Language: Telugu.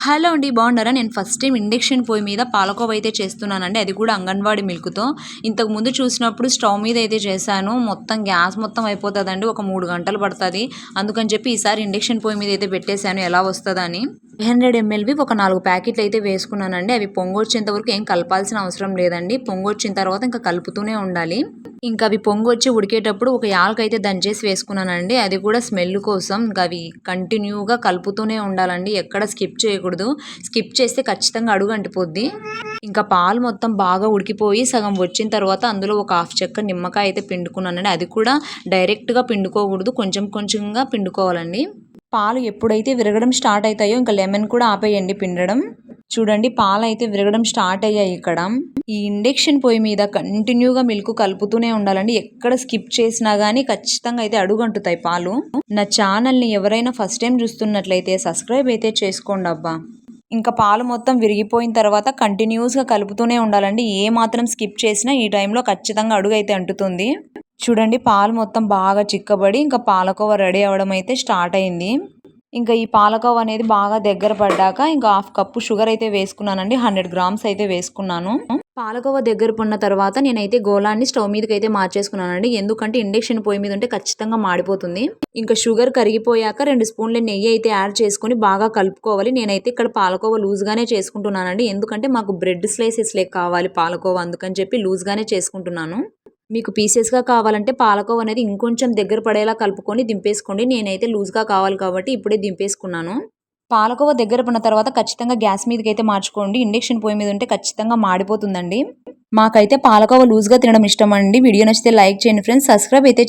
హలో అండి బాగున్నారా? నేను ఫస్ట్ టైం ఇండక్షన్ పొయ్యి మీద పాలకోవ అయితే చేస్తున్నానండి. అది కూడా అంగన్వాడీ మిల్క్తో. ఇంతకు ముందు చూసినప్పుడు స్టవ్ మీద అయితే చేశాను. మొత్తం గ్యాస్ మొత్తం అయిపోతుందండి. ఒక మూడు గంటలు పడుతుంది. అందుకని చెప్పి ఈసారి ఇండక్షన్ పొయ్యి మీద అయితే పెట్టేశాను. ఎలా వస్తుందని. ఫైవ్ హండ్రెడ్ ఎంఎల్వి ఒక నాలుగు ప్యాకెట్లు అయితే వేసుకున్నానండి. అవి పొంగొచ్చేంత వరకు ఏం కలపాల్సిన అవసరం లేదండి. పొంగొచ్చిన తర్వాత ఇంకా కలుపుతూనే ఉండాలి. ఇంకా అవి పొంగొచ్చి ఉడికేటప్పుడు ఒక యాలకైతే దంచేసి వేసుకున్నానండి. అది కూడా స్మెల్ కోసం. ఇంకా అవి కంటిన్యూగా కలుపుతూనే ఉండాలండి. ఎక్కడ స్కిప్ చేయకూడదు. స్కిప్ చేస్తే ఖచ్చితంగా అడుగు అంటిపోద్ది. ఇంకా పాలు మొత్తం బాగా ఉడికిపోయి సగం వచ్చిన తర్వాత అందులో ఒక హాఫ్ చెక్క నిమ్మకాయ అయితే పిండుకున్నానండి. అది కూడా డైరెక్ట్గా పిండుకోకూడదు. కొంచెం కొంచెంగా పిండుకోవాలండి. పాలు ఎప్పుడైతే విరగడం స్టార్ట్ అవుతాయో ఇంకా లెమన్ కూడా ఆపేయండి పిండడం. చూడండి పాలు అయితే విరగడం స్టార్ట్ అయ్యాయి ఇక్కడ. ఈ ఇండక్షన్ పొయ్యి మీద కంటిన్యూగా మిల్క్ కలుపుతూనే ఉండాలండి. ఎక్కడ స్కిప్ చేసినా గానీ ఖచ్చితంగా అయితే అడుగంటుతాయి పాలు. నా ఛానల్ని ఎవరైనా ఫస్ట్ టైం చూస్తున్నట్లయితే సబ్స్క్రైబ్ అయితే చేసుకోండి అబ్బా. ఇంకా పాలు మొత్తం విరిగిపోయిన తర్వాత కంటిన్యూస్గా కలుపుతూనే ఉండాలండి. ఏ మాత్రం స్కిప్ చేసినా ఈ టైంలో ఖచ్చితంగా అడుగు అయితే అంటుతుంది. చూడండి పాలు మొత్తం బాగా చిక్కబడి ఇంకా పాలకోవ రెడీ అవ్వడం అయితే స్టార్ట్ అయింది. ఇంకా ఈ పాలకోవ అనేది బాగా దగ్గర పడ్డాక ఇంకా హాఫ్ కప్పు షుగర్ అయితే వేసుకున్నానండి. హండ్రెడ్ గ్రామ్స్ అయితే వేసుకున్నాను. పాలకోవ దగ్గర పడిన తర్వాత నేనైతే గోళాన్ని స్టవ్ మీదకి అయితే మార్చేసుకున్నానండి. ఎందుకంటే ఇండక్షన్ పొయ్యి మీద ఉంటే ఖచ్చితంగా మాడిపోతుంది. ఇంకా షుగర్ కరిగిపోయాక రెండు స్పూన్ల నెయ్యి అయితే యాడ్ చేసుకొని బాగా కలుపుకోవాలి. నేనైతే ఇక్కడ పాలకోవ లూజ్గానే చేసుకుంటున్నానండి. ఎందుకంటే మాకు బ్రెడ్ స్లైసెస్ లేక కావాలి పాలకోవ. అందుకని చెప్పి లూజ్గానే చేసుకుంటున్నాను. మీకు పీసెస్గా కావాలంటే పాలకోవ అనేది ఇంకొంచెం దగ్గర పడేలా కలుపుకొని దింపేసుకోండి. నేనైతే లూజ్గా కావాలి కాబట్టి ఇప్పుడే దింపేసుకున్నాను. పాలకోవ దగ్గర పడిన తర్వాత ఖచ్చితంగా గ్యాస్ మీదకి అయితే మార్చుకోండి. ఇండక్షన్ పొయ్యి మీద ఉంటే ఖచ్చితంగా మాడిపోతుందండి. మాకైతే పాలకోవ లూజ్గా తినడం ఇష్టం అండి వీడియో నచ్చితే లైక్ చేయండి ఫ్రెండ్స్ సబ్స్క్రైబ్ అయితే